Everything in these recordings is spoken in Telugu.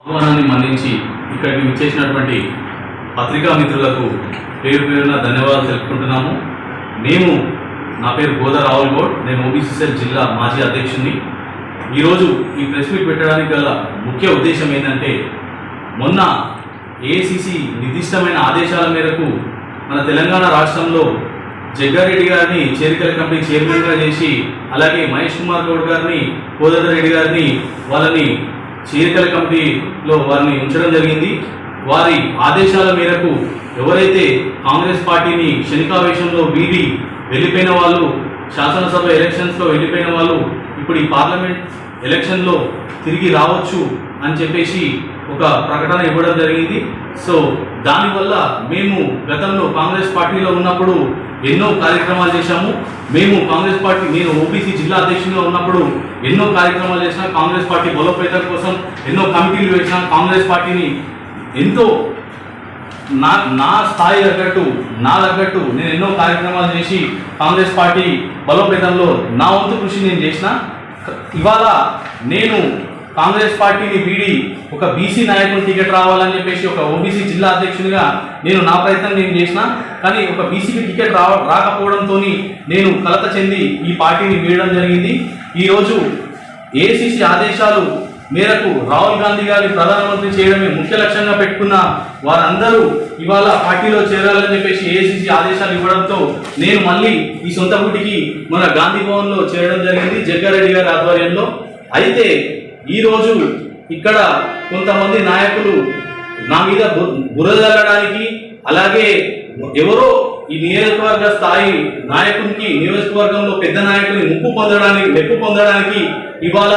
ఆహ్వానాన్ని మన్నించి ఇక్కడికి విచ్చేసినటువంటి పత్రికా మిత్రులకు పేరు పేరున ధన్యవాదాలు తెలుపుకుంటున్నాము. మేము నా పేరు గోదా రావుల్ గౌడ్ నేను ఓబీసీసీఎల్ జిల్లా మాజీ అధ్యక్షుడిని ఈరోజు ఈ ప్రెస్ మీట్ పెట్టడానికి గల ముఖ్య ఉద్దేశం ఏంటంటే మొన్న ఏఐసిసి నిర్దిష్టమైన ఆదేశాల మేరకు మన తెలంగాణ రాష్ట్రంలో జగ్గారెడ్డి గారిని చేరికల కమిటీ చైర్మన్గా చేసి అలాగే మహేష్ కుమార్ గౌడ్ గారిని కోదండరెడ్డి గారిని వాళ్ళని చేరికల కమిటీలో వారిని ఉంచడం జరిగింది. వారి ఆదేశాల మేరకు ఎవరైతే కాంగ్రెస్ పార్టీని శనికావేశంలో వీడి వెళ్ళిపోయిన వాళ్ళు శాసనసభ ఎలక్షన్స్లో వెళ్ళిపోయిన వాళ్ళు ఇప్పుడు ఈ పార్లమెంట్ ఎలక్షన్లో తిరిగి రావచ్చు అని చెప్పేసి ఒక ప్రకటన ఇవ్వడం జరిగింది. సో దానివల్ల మేము గతంలో కాంగ్రెస్ పార్టీలో ఉన్నప్పుడు ఎన్నో కార్యక్రమాలు చేశాము. మేము కాంగ్రెస్ పార్టీ నేను ఓబీసీ జిల్లా అధ్యక్షుడిగా ఉన్నప్పుడు ఎన్నో కార్యక్రమాలు చేసినా కాంగ్రెస్ పార్టీ బలోపేతం కోసం ఎన్నో కమిటీలు వేసిన కాంగ్రెస్ పార్టీని ఎంతో నా నా స్థాయి తగ్గట్టు నా తగ్గట్టు నేను ఎన్నో కార్యక్రమాలు చేసి కాంగ్రెస్ పార్టీ బలోపేతంలో నా వంతు కృషి నేను చేసిన. ఇవాళ నేను కాంగ్రెస్ పార్టీని వీడి ఒక బీసీ నాయకుని టికెట్ రావాలని చెప్పేసి ఒక ఓబీసీ జిల్లా అధ్యక్షునిగా నేను నా ప్రయత్నం నేను చేసిన కానీ ఒక బీసీకి టికెట్ రా రాకపోవడంతో నేను కలత చెంది ఈ పార్టీని వీడడం జరిగింది. ఈరోజు ఏసీసీ ఆదేశాలు మేరకు రాహుల్ గాంధీ గారిని ప్రధానమంత్రి చేయడమే ముఖ్య లక్ష్యంగా పెట్టుకున్న వారందరూ ఇవాళ పార్టీలో చేరాలని చెప్పేసి ఏసీసీ ఆదేశాలు ఇవ్వడంతో నేను మళ్ళీ ఈ సొంత గుటికి మన గాంధీ భవన్లో చేరడం జరిగింది జగ్గారెడ్డి గారి ఆధ్వర్యంలో. అయితే ఈరోజు ఇక్కడ కొంతమంది నాయకులు నా మీద బు- అలాగే ఎవరో ఈ నియోజకవర్గ స్థాయి నాయకునికి నియోజకవర్గంలో పెద్ద నాయకుని ముప్పు పొందడానికి మెప్పు పొందడానికి ఇవాళ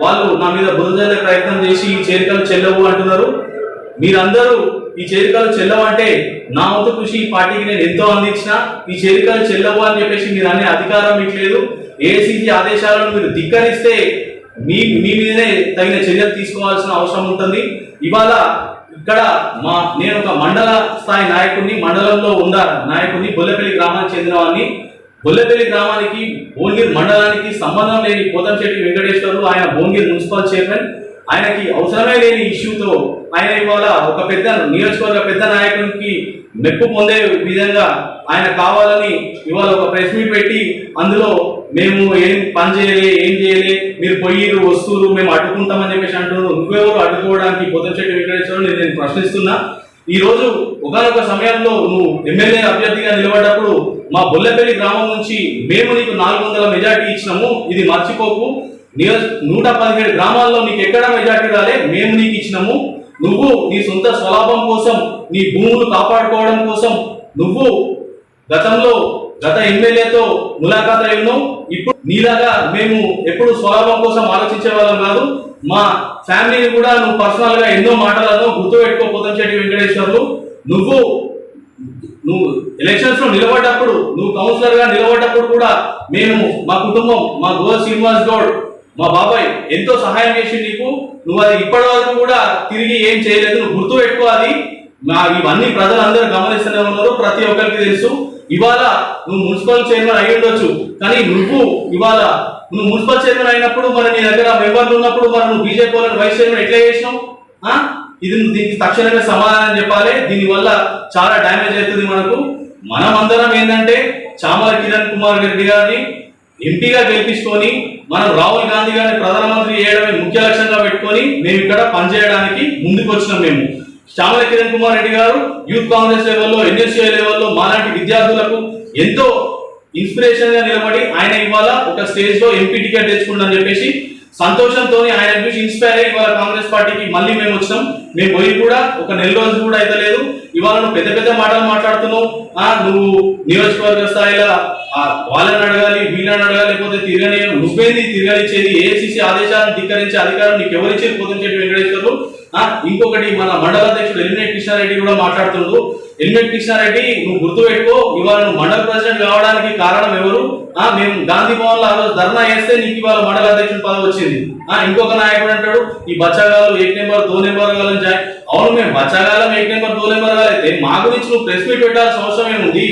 వాళ్ళు నా మీద బురద ప్రయత్నం చేసి ఈ చేరికలు చెల్లవు అంటున్నారు. మీరందరూ ఈ చేరికలు చెల్లవంటే నా వంతు కృషి ఈ పార్టీకి నేను ఎంతో అందించిన. ఈ చేరికలు చెల్లవు అని చెప్పేసి మీరు అనే అధికారం మీకు లేదు. ఏసీసీ ఆదేశాలను మీరు ధిక్కరిస్తే మీ మీ మీదనే తగిన చర్యలు తీసుకోవాల్సిన అవసరం ఉంటుంది. ఇవాళ ఇక్కడ మా నేను ఒక మండల స్థాయి నాయకుడిని మండలంలో ఉన్న నాయకుడిని బొల్లపల్లి గ్రామానికి చెందినవాడిని. బొల్లపల్లి గ్రామానికి భువనగిరి మండలానికి సంబంధం లేని పోతంశెట్టి వెంకటేశ్వర్లు ఆయన భువనగిరి మున్సిపల్ చైర్మన్. ఆయనకి అవసరమే లేని ఇష్యూతో ఆయన ఇవాళ ఒక పెద్ద నియోజకవర్గ పెద్ద నాయకునికి మెప్పు పొందే విధంగా ఆయన కావాలని ఇవాళ ఒక ప్రెస్ మీట్ పెట్టి అందులో మేము ఏం పని చేయలే ఏం చేయలే మీరు పొయ్యిరు వస్తువులు మేము అడ్డుకుంటామని చెప్పేసి అంటున్నారు. నువ్వెవరు అడ్డుకోవడానికి పొద్దుచెట్టు వెంకటేశ్వరుని నేను ప్రశ్నిస్తున్నా. ఈ రోజు ఒకనొక సమయంలో నువ్వు ఎమ్మెల్యే అభ్యర్థిగా నిలబడ్డప్పుడు మా బొల్లపల్లి గ్రామం నుంచి మేము నీకు నాలుగు వందల మెజార్టీ ఇచ్చినాము. ఇది మర్చిపోకు. నియోజ నూట పదిహేడు గ్రామాల్లో నీకు ఎక్కడ మెజార్టీ రాలే మేము నీకు ఇచ్చినాము. నువ్వు నీ సొంత స్వలాభం కోసం నీ భూములు కాపాడుకోవడం కోసం నువ్వు గతంలో గత ఎమ్మెల్యేతో ములాఖాత్ అయి ఉన్నాం ఇప్పుడు నీలాగా మేము ఎప్పుడు స్వలాభం కోసం ఆలోచించే వాళ్ళం కాదు. మా ఫ్యామిలీని కూడా నువ్వు పర్సనల్గా ఎన్నో మాటలను గుర్తుపెట్టుకోపోతాం చెట్టి వెంకటేశ్వర్లు నువ్వు నువ్వు ఎలక్షన్స్లో నిలబడ్డప్పుడు నువ్వు కౌన్సిలర్గా నిలబడ్డప్పుడు కూడా మేము మా కుటుంబం మా గోవ శ్రీనివాస్ గౌడ్ మా బాబాయ్ ఎంతో సహాయం చేసి నీకు. నువ్వు అది ఇప్పటి వరకు కూడా తిరిగి ఏం చేయలేదు. నువ్వు గుర్తు పెట్టుకోవాలి నా ఇవన్నీ ప్రజలందరూ గమనిస్తూనే ఉన్నారు ప్రతి ఒక్కరికి తెలుసు. ఇవాళ నువ్వు మున్సిపల్ చైర్మన్ అయి ఉండొచ్చు. కానీ నువ్వు ఇవాళ నువ్వు మున్సిపల్ చైర్మన్ అయినప్పుడు మరి నీ దగ్గర మెంబర్లు ఉన్నప్పుడు మరి నువ్వు బీజేపీ వాళ్ళని వైస్ చైర్మన్ ఎట్లా చేసినావు? ఇది దీనికి తక్షణమే సమాధానం చెప్పాలి. దీనివల్ల చాలా డ్యామేజ్ అవుతుంది మనకు. మనం అందరం ఏంటంటే చామల కిరణ్ కుమార్ రెడ్డి గారిని ఎంపీగా గెలిపించుకొని మనం రాహుల్ గాంధీ గారిని ప్రధానమంత్రి చేయడమే ముఖ్య లక్ష్యంగా పెట్టుకొని మేము ఇక్కడ పనిచేయడానికి ముందుకు వచ్చినాం మేము. శ్యామల కిరణ్ కుమార్ రెడ్డి గారు యూత్ కాంగ్రెస్ లెవెల్లో ఎన్ఎస్ఏ లెవెల్లో మాలాంటి విద్యార్థులకు ఎంతో ఇన్స్పిరేషన్గా నిలబడి ఆయన ఇవాళ ఒక స్టేజ్లో ఎంపీ టికెట్ తెచ్చుకుందని చెప్పేసి సంతోషంతో ఆయన చూసి ఇన్స్పైర్ అయ్యి ఇవాళ కాంగ్రెస్ పార్టీకి మళ్ళీ మేము వచ్చినాం మేము పోయి కూడా ఒక నెల రోజులు కూడా అయితే లేదు ఇవాళ నువ్వు పెద్ద పెద్ద మాటలు మాట్లాడుతున్నావు. నువ్వు నియోజకవర్గ స్థాయిలో వాళ్ళని అడగాలి వీళ్ళని అడగాలి లేకపోతే తిరగని నువ్వేది తిరగనిచ్చేది? ఏసీసీ ఆదేశాలను ధిక్కరించే అధికారం నీకు ఎవరిచ్చేది పోతుంచేటి వెంకటేశ్వరు ఇంకొకటి మన మండల అధ్యక్షుడు ఎలిమినేట్ కృష్ణారెడ్డి కూడా మాట్లాడుతున్నాడు. ఎలిమినేట్ కృష్ణారెడ్డి నువ్వు గుర్తుపెట్టుకో ఇవాళ నువ్వు మండల ప్రెసిడెంట్ కావడానికి కారణం ఎవరు? ఆ మేము గాంధీ భవన్లో ధర్నా చేస్తే నీకు ఇవాళ మండల అధ్యక్షుడు పదవి వచ్చింది. ఆ ఇంకొక నాయకుడు అంటాడు ఈ బచ్చాగాలు ఏక్ నెంబర్ దో నెంబర్ గాలని జాయ్. అవును మేము బచ్చాగాలం ఏక్ నెంబర్ దో నెంబర్ కాలైతే మా గురించి నువ్వు ప్రెస్ మీట్ పెట్టాల్సిన అవసరం ఏముంది?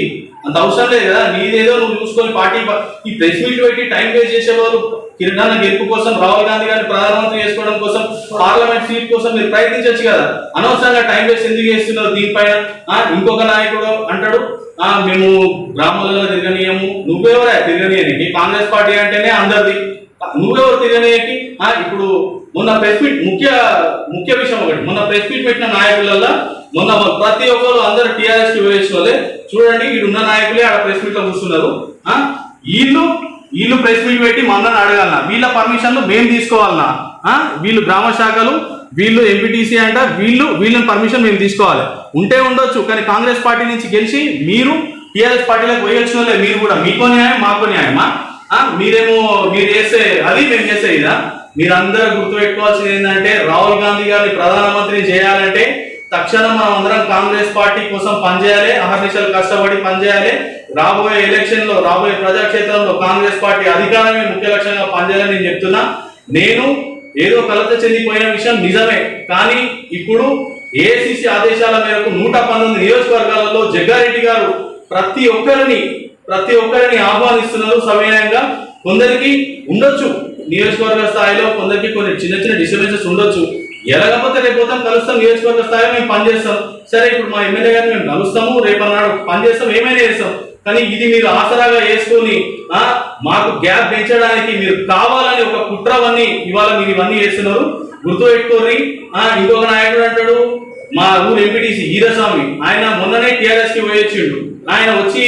అంత అవసరం లేదు కదా. నీదేదో నువ్వు చూసుకొని పార్టీ ఈ ప్రెస్ మీట్ పెట్టి టైం వేస్ట్ చేసే వాళ్ళు కిరణాల గెలుపు కోసం రాహుల్ గాంధీ గారిని ప్రధానమంత్రి చేసుకోవడం కోసం పార్లమెంట్ సీట్ కోసం మీరు ప్రయత్నించవచ్చు కదా. అనవసరంగా టైం వేస్ట్ ఎందుకు చేస్తున్నారు దీనిపైన? ఇంకొక నాయకుడు అంటాడు మేము గ్రామాలలో తిరగనీయము. నువ్వెవరా తిరగనీయనికి? కాంగ్రెస్ పార్టీ అంటేనే అందరిది. నువ్వెవరు తిరగనీయకి? ఇప్పుడు మొన్న ప్రెస్ మీట్ ముఖ్య ముఖ్య విషయం ఒకటి. మొన్న ప్రెస్ మీట్ పెట్టిన నాయకులలో మొన్న ప్రతి ఒక్కరు అందరు టీఆర్ఎస్కి వాళ్ళే. చూడండి ఇక్కడ ఉన్న నాయకులే ఆడ ప్రెస్ మీట్లో కూర్చున్నారు వీళ్ళు వీళ్ళు ప్రెస్ మీట్ పెట్టి మనల్ని అడగాలనా వీళ్ళ పర్మిషన్లు మేము తీసుకోవాలనా వీళ్ళు గ్రామ శాఖలు వీళ్ళు ఎంపీటీసీ అంట వీళ్ళు వీళ్ళని పర్మిషన్ మేము తీసుకోవాలి. ఉంటే ఉండొచ్చు కానీ కాంగ్రెస్ పార్టీ నుంచి గెలిచి మీరు టీఆర్ఎస్ పార్టీలోకి పోయి మీరు కూడా. మీకో న్యాయం మాకో న్యాయమా? మీరేమో మీరు చేసే అది మేము చేసే ఇదా? మీరందరూ గుర్తుపెట్టుకోవాల్సింది ఏంటంటే రాహుల్ గాంధీ గారిని ప్రధానమంత్రిని చేయాలంటే తక్షణం మనం అందరం కాంగ్రెస్ పార్టీ కోసం పనిచేయాలి అహర్నిశలు కష్టపడి పనిచేయాలి. రాబోయే ఎలక్షన్లో రాబోయే ప్రజాక్షేత్రంలో కాంగ్రెస్ పార్టీ అధికారమే ముఖ్య లక్ష్యంగా పనిచేయాలని నేను చెప్తున్నా. నేను ఏదో కలత చెందిపోయిన విషయం నిజమే కానీ ఇప్పుడు ఏసీసీ ఆదేశాల మేరకు నూట పంతొమ్మిది నియోజకవర్గాలలో జగ్గారెడ్డి గారు ప్రతి ఒక్కరిని ప్రతి ఒక్కరిని ఆహ్వానిస్తున్నారు సవినయంగా. కొందరికి ఉండొచ్చు నియోజకవర్గ స్థాయిలో కొందరికి కొన్ని చిన్న చిన్న డిస్టర్బెన్సెస్ ఉండొచ్చు. ఎలాగపోతే రేపు పోతాం కలుస్తాం నియోజకవర్గ స్థాయిలో మేము పనిచేస్తాం సరే ఇప్పుడు మా ఎమ్మెల్యే గారిని మేము కలుస్తాము రేపు అన్నాడు పనిచేస్తాం ఏమైనా చేస్తాం. కానీ ఇది మీరు ఆసరాగా వేసుకొని మాకు గ్యాప్ పెంచడానికి మీరు కావాలని ఒక కుట్రవన్నీ ఇవాళ మీరు ఇవన్నీ చేస్తున్నారు. గుర్తు పెట్టుకోరి ఇంకొక నాయకుడు అంటాడు మా ఊరు ఎంపీటీసీ ఈరస్వామి ఆయన మొన్ననే టీఆర్ఎస్కి పోయొచ్చిండు ఆయన వచ్చి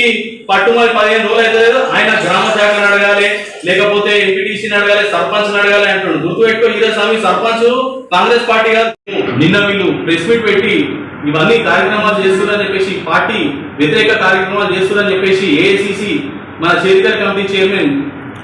పట్టుమని పదిహేను రోజులు అయితే ఆయన గ్రామ శాఖను అడగాలి లేకపోతే ఎంపీటీసీని అడగాలి సర్పంచ్ అడగాలి అంటున్నాడు. గుర్తుపెట్టుకో ఈరస్వామి సర్పంచ్ కాంగ్రెస్ పార్టీ కాదు. నిన్న వీళ్ళు ప్రెస్ మీట్ పెట్టి ఇవన్నీ కార్యక్రమాలు చేస్తున్నారని చెప్పేసి పార్టీ వ్యతిరేక కార్యక్రమాలు చేస్తున్నారని చెప్పేసి ఏఐసిసి మన చేతికర్ కమిటీ చైర్మన్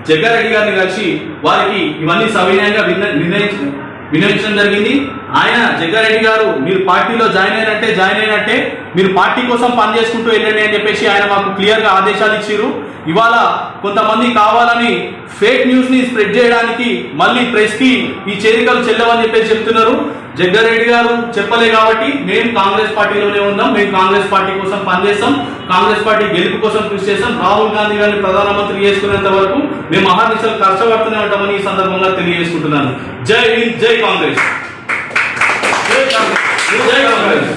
జగ్గారెడ్డి గారిని కలిసి వారికి ఇవన్నీ సవినయంగా నిర్ణయించారు వినియోగించడం జరిగింది. ఆయన జగ్గారెడ్డి గారు మీరు పార్టీలో జాయిన్ అయినట్టే జాయిన్ అయినట్టే మీరు పార్టీ కోసం పని చేసుకుంటూ వెళ్ళండి అని చెప్పేసి ఆయన మాకు క్లియర్గా ఆదేశాలు ఇచ్చారు ఇవాళ కొంతమంది కావాలని ఫేక్ న్యూస్ని స్ప్రెడ్ చేయడానికి మళ్ళీ ప్రెస్కి ఈ చేరికలు చెల్లవని చెప్పేసి చెప్తున్నారు. జగ్గారెడ్డి గారు చెప్పలే కాబట్టి మేము కాంగ్రెస్ పార్టీలోనే ఉన్నాం మేము కాంగ్రెస్ పార్టీ కోసం పనిచేస్తాం కాంగ్రెస్ పార్టీ గెలుపు కోసం కృషి చేస్తాం. రాహుల్ గాంధీ గారిని ప్రధానమంత్రి చేసుకునేంత వరకు మేము మహానిశలు కష్టపడుతూనే ఉంటామని ఈ సందర్భంగా తెలియజేసుకుంటున్నాను. జై హింద్ జై కాంగ్రెస్. జై కాంగ్రెస్. జై కాంగ్రెస్.